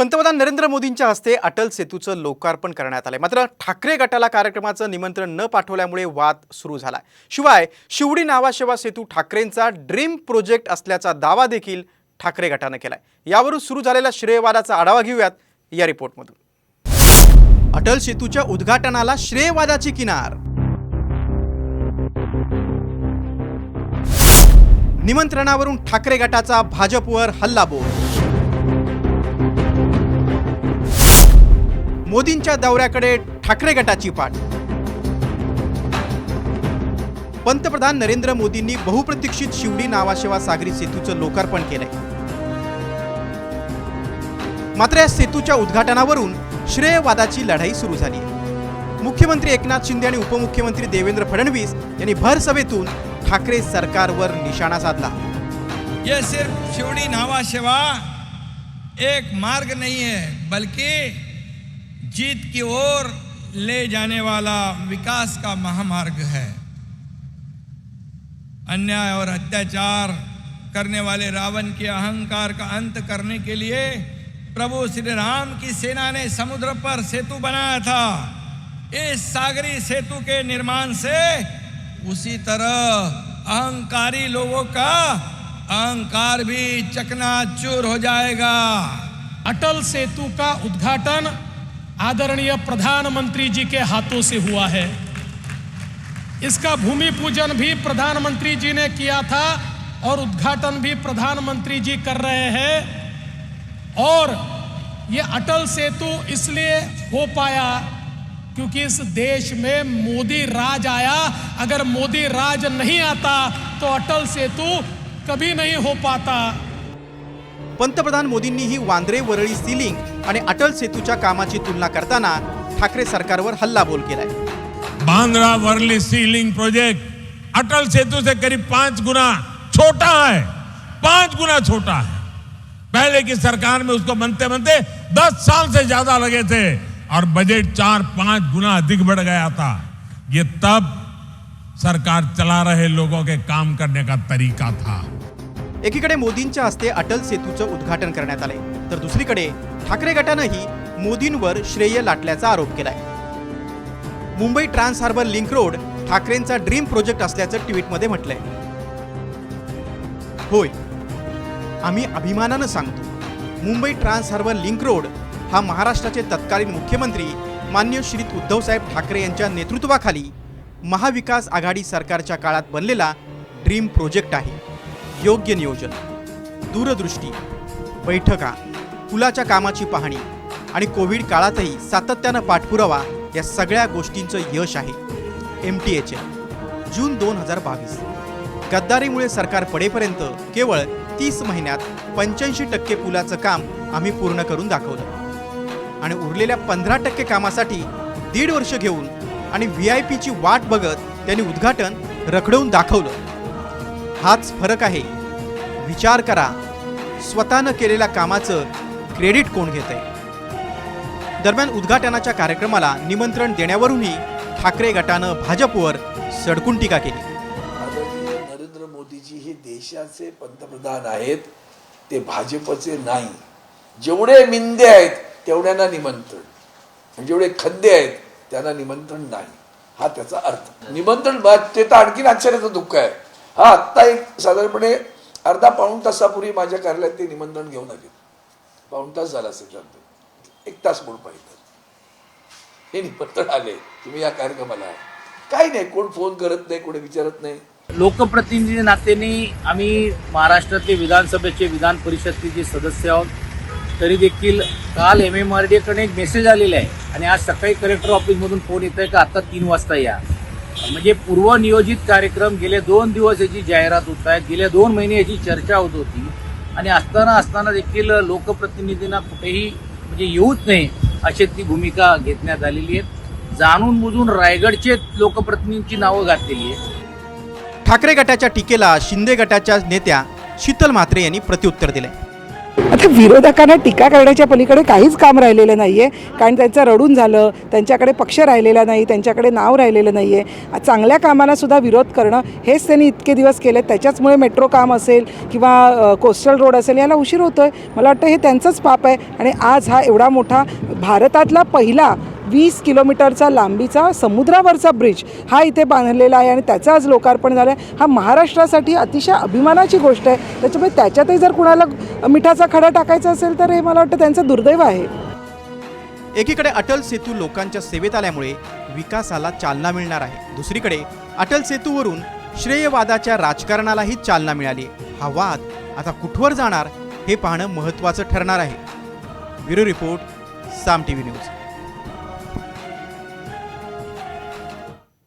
पंतप्रधान नरेंद्र मोदींच्या हस्ते अटल सेतूचं लोकार्पण करण्यात आलंय. मात्र ठाकरे गटाला कार्यक्रमाचं निमंत्रण न पाठवल्यामुळे वाद सुरू झाला शिवाय शिवडी नावाशेवा सेतू ठाकरेंचा ड्रीम प्रोजेक्ट असल्याचा दावा देखील ठाकरे गटानं केलाय. यावरून सुरू झालेल्या श्रेयवादाचा आढावा घेऊयात या रिपोर्टमधून. अटल सेतूच्या उद्घाटनाला श्रेयवादाची किनार. निमंत्रणावरून ठाकरे गटाचा भाजपवर हल्लाबोल. मोदींच्या दौऱ्याकडे ठाकरे गटाची पाठ. पंतप्रधान नरेंद्र मोदींनी बहुप्रतीक्षित शिवडी नावाशेवा सागरी सेतूचं लोकार्पण केलंय. मात्र या सेतूच्या उद्घाटनावरून श्रेयवादाची लढाई सुरू झाली. मुख्यमंत्री एकनाथ शिंदे आणि उपमुख्यमंत्री देवेंद्र फडणवीस यांनी भर सभेतून ठाकरे सरकारवर निशाणा साधला. ये सिर्फ शिवड़ी नावा सेवा एक मार्ग नहीं है बल्कि जीत की ओर ले जाने वाला विकास का महामार्ग है। अन्याय और अत्याचार करने वाले रावण के अहंकार का अंत करने के लिए प्रभु श्री राम की सेना ने समुद्र पर सेतु बनाया था। इस सागरी सेतु के निर्माण से उसी तरह अहंकारी लोगों का अहंकार भी चकनाचूर हो जाएगा। अटल सेतु का उद्घाटन आदरणीय प्रधानमंत्री जी के हाथों से हुआ है। इसका भूमि पूजन भी प्रधानमंत्री जी ने किया था और उद्घाटन भी प्रधानमंत्री जी कर रहे हैं और ये अटल सेतु इसलिए हो पाया क्योंकि इस देश में मोदी राज आया। अगर मोदी राज नहीं आता तो अटल सेतु कभी नहीं हो पाता। पंतप्रधान मोदींनीही वांद्रे वरळी सिलिंग आणि अटल सेतूच्या कामाची तुलना करताना ठाकरे सरकारवर हल्लाबोल केलाय. Bandra Worli sea link project, Atal Setu से करीब पाँच गुना छोटा है, पाँच गुना छोटा है। पहले की सरकार में उसको बनते बनते दस साल से ज़्यादा लगे थे और बजट चार पाँच गुना अधिक बढ़ गया था। ये तब सरकार चला रहे लोगों के काम करने का तरीका था। एकीकडे मोदींच्या हस्ते अटल सेतूचं उद्घाटन करण्यात आले तर दुसरीकडे ठाकरे गटानंही मोदींवर श्रेय लाटल्याचा आरोप केलाय. Mumbai trans harbour link road ठाकरेंचा dream project असल्याचं ट्विटमध्ये म्हटलंय. होय आम्ही अभिमानानं सांगतो Mumbai trans harbour link road हा महाराष्ट्राचे तत्कालीन मुख्यमंत्री मान्य श्री उद्धवसाहेब ठाकरे यांच्या नेतृत्वाखाली महाविकास आघाडी सरकारच्या काळात बनलेला ड्रीम प्रोजेक्ट आहे. योग्य नियोजन दूरदृष्टी बैठका पुलाच्या कामाची पाहणी आणि कोविड काळातही सातत्यानं पाठपुरावा या सगळ्या गोष्टींचं यश आहे. एम टी एच एल जून दोन हजार बावीस. गद्दारीमुळे सरकार पडेपर्यंत केवळ तीस महिन्यात पंच्याऐंशी टक्के पुलाचं काम आम्ही पूर्ण करून दाखवलं. आणि उरलेल्या पंधरा टक्के कामासाठी दीड वर्ष घेऊन आणि व्ही आय पीची वाट बघत त्यांनी उद्घाटन रखडवून दाखवलं. हाच फरक आहे. विचार करा. स्वतःनं केलेल्या कामाचं क्रेडिट कोण घेत आहे दरम्यान उद्घाटनाच्या कार्यक्रमाला निमंत्रण देण्यावरूनही ठाकरे गटानं भाजपवर सडकून टीका केली. नरेंद्र मोदीजी हे देशाचे पंतप्रधान आहेत ते भाजपचे नाही. जेवढे मिंदे आहेत तेवढ्यांना निमंत्रण. जेवढे खद्दे आहेत त्यांना निमंत्रण नाही. हा त्याचा अर्थ. निमंत्रण ते तर आणखीन आश्चर्याचं दुःख आहे. हा आत्ता एक साधारणपणे अर्धा पाऊण तासापूर्वी माझ्या कार्यालयात ते निमंत्रण घेऊन आले. पाऊण तास झाला असेल शांत. एक तास म्हणून पाहिजे. हे निमंत्रण आले. तुम्ही या कार्यक्रमाला काही नाही कोण फोन करत नाही कोणी विचारत नाही. लोकप्रतिनिधी नात्याने आम्ही महाराष्ट्रातले विधानसभेचे विधान परिषदचे जे सदस्य आहोत तरी देखील काल एम एम आर डीकडे एक मेसेज आलेला आहे. आणि आज सकाळी कलेक्टर ऑफिसमधून फोन येत आहे का? आता तीन वाजता या. म्हणजे पूर्वनियोजित कार्यक्रम गेले दोन दिवस याची जाहिरात होत आहे गेल्या दोन महिने याची चर्चा होत होती. आणि असताना असताना देखील लोकप्रतिनिधींना कुठेही म्हणजे येऊच नाही अशी ती भूमिका घेतण्यात आलेली आहे. जाणून बुजून रायगडचे लोकप्रतिनिधींची नावं घातलेली आहे ठाकरे गटाच्या टीकेला शिंदे गटाच्या नेत्या शीतल म्हात्रे यांनी प्रत्युत्तर दिले आता विरोधकांना टीका करण्याच्या पलीकडे काहीच काम राहिलेलं नाही आहे कारण त्यांचं रडून झालं त्यांच्याकडे पक्ष राहिलेला नाही त्यांच्याकडे नाव राहिलेलं नाही आहे चांगल्या कामालासुद्धा विरोध करणं हेच त्यांनी इतके दिवस केले. त्याच्याचमुळे मेट्रो काम असेल किंवा कोस्टल रोड असेल याला उशीर होतो आहे मला वाटतं हे त्यांचंच पाप आहे. आणि आज हा एवढा मोठा भारतातला पहिला वीस किलोमीटरचा लांबीचा समुद्रावरचा ब्रिज हा इथे बांधलेला आहे आणि त्याचं आज लोकार्पण झालं आहे हा महाराष्ट्रासाठी अतिशय अभिमानाची गोष्ट आहे. त्याच्यामुळे त्याच्यातही जर कुणाला मिठाचा खडा टाकायचा असेल तर हे मला वाटतं त्यांचं दुर्दैव आहे. एकीकडे अटल सेतू लोकांच्या सेवेत आल्यामुळे विकासाला चालना मिळणार आहे. दुसरीकडे अटल सेतूवरून श्रेयवादाच्या राजकारणालाही चालना मिळाली हा वाद आता कुठवर जाणार हे पाहणं महत्त्वाचं ठरणार आहे. Bureau report Saam T V news.